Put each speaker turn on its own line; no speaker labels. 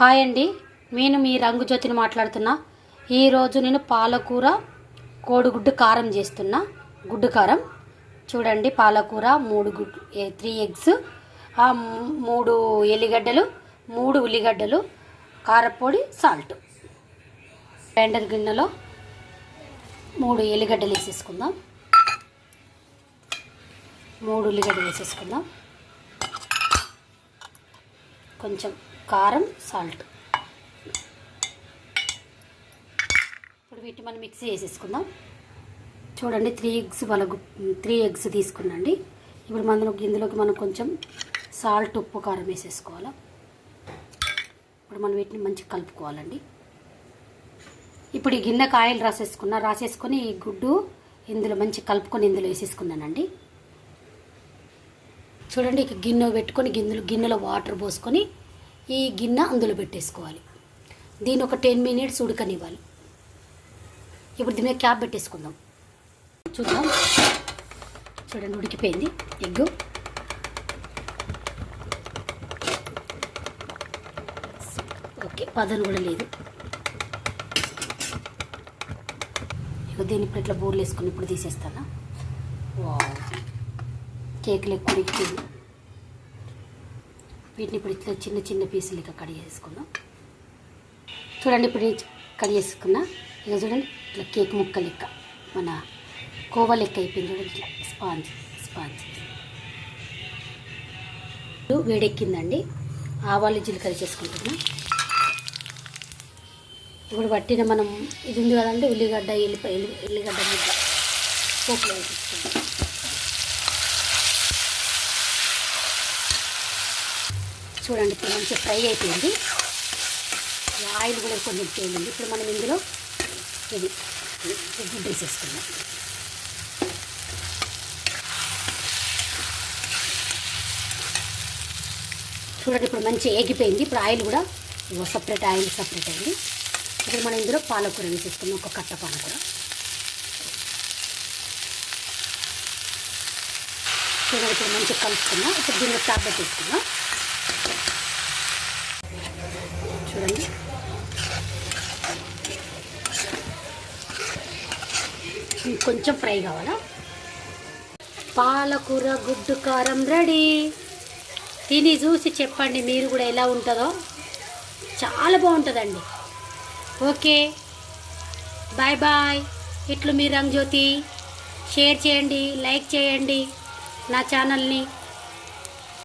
Hi అండి. నేను మీ రంగు జ్యోతిని మాట్లాడుతున్నా ఈరోజు నేను పాలకూర కోడిగుడ్డు కారం చేస్తున్నా. గుడ్డు కారం. చూడండి పాలకూర మూడు గుడ్ త్రీ ఎగ్స్. మూడు ఎల్లిగడ్డలు మూడు ఉల్లిగడ్డలు కారపొడి సాల్ట్. గ్రైండర్ గిన్నెలో మూడు ఎల్లిగడ్డలు వేసేసుకుందాం. మూడు ఉల్లిగడ్డలు వేసేసుకుందాం. కొంచెం కారం సాల్ట్. ఇప్పుడు వీటిని మనం మిక్సీ చేసేసుకుందాం. చూడండి త్రీ ఎగ్స్ వలగు త్రీ ఎగ్స్ తీసుకున్నాండి. ఇప్పుడు మనం ఇందులోకి మనం కొంచెం సాల్ట్ ఉప్పు కారం వేసేసుకోవాలి? ఇప్పుడు మనం వీటిని మంచిగా కలుపుకోవాలండి. ఇప్పుడు ఈ గిన్నెకి ఆయిల్ రాసేసుకున్నా రాసేసుకొని ఈ గుడ్డు ఇందులో మంచి కలుపుకొని ఇందులో వేసేసుకున్నానండి. చూడండి ఇక గిన్నె పెట్టుకొని గిన్నెలో గిన్నెలో వాటర్ పోసుకొని ఈ గిన్నె అందులో పెట్టేసుకోవాలి. దీన్ని ఒక టెన్ మినిట్స్ ఉడకనివ్వాలి. ఇప్పుడు దీని మీద క్యాప్ పెట్టేసుకుందాం. చూద్దాం. చూడండి ఉడికిపోయింది. ఎగ్గు. ఓకే పదను కూడా లేదు. ఇక దీన్ని ఇప్పుడు ఇట్లా బోర్లు వేసుకుని ఇప్పుడు తీసేస్తానా? కేకులు ఎక్కువ ఉడికిపోయింది వీటిని ఇప్పుడు ఇట్లా చిన్న చిన్న పీసులు ఇక కట్ చేసుకుందాం. చూడండి ఇప్పుడు కట్ చేసుకున్నా ఇక చూడండి ఇట్లా కేక్ ముక్క లెక్క మన కోవా లెక్క అయిపోయింది చూడండి ఇట్లా స్పాంజ్ స్పాంజ్. ఇప్పుడు వేడెక్కిందండి ఆవాలు జీలకర్ర చేసుకుంటున్నా. ఇప్పుడు పట్టిన మనం ఇది ఉంది కదండి ఉల్లిగడ్డ ఎల్లిపాయ ఎల్లిగడ్డ ముద్ద. పోపులో వేసేసుకుంటాం చూడండి ఇప్పుడు మంచిగా ఫ్రై అయిపోయింది. ఆయిల్ కూడా కొంచెం తేలింది. ఇప్పుడు మనం ఇందులో ఇది ఈ గుడ్డు వేసేసుకుందాం చూడండి ఇప్పుడు మంచిగా ఏగిపోయింది. ఇప్పుడు ఆయిల్ కూడా సపరేట్ ఆయిల్ సపరేట్ అయింది. ఇప్పుడు మనం ఇందులో పాలకూర వేసేసుకుందాం. ఒక కట్ట పాలకూర. చూడండి ఇప్పుడు మంచిగా కలుపుకున్నాం ఇప్పుడు దీనిలో టాబ్లెట్ పెట్టేసుకుందాం చూడండి. కొంచెం ఫ్రై కావాలా? పాలకూర గుడ్డు కారం రెడీ. తిని చూసి చెప్పండి మీరు కూడా ఎలా ఉంటుందో. చాలా బాగుంటుందండి. ఓకే. Bye bye. ఇట్లు మీ రంగ్జ్యోతి. షేర్ చేయండి లైక్ చేయండి నా ఛానల్ని.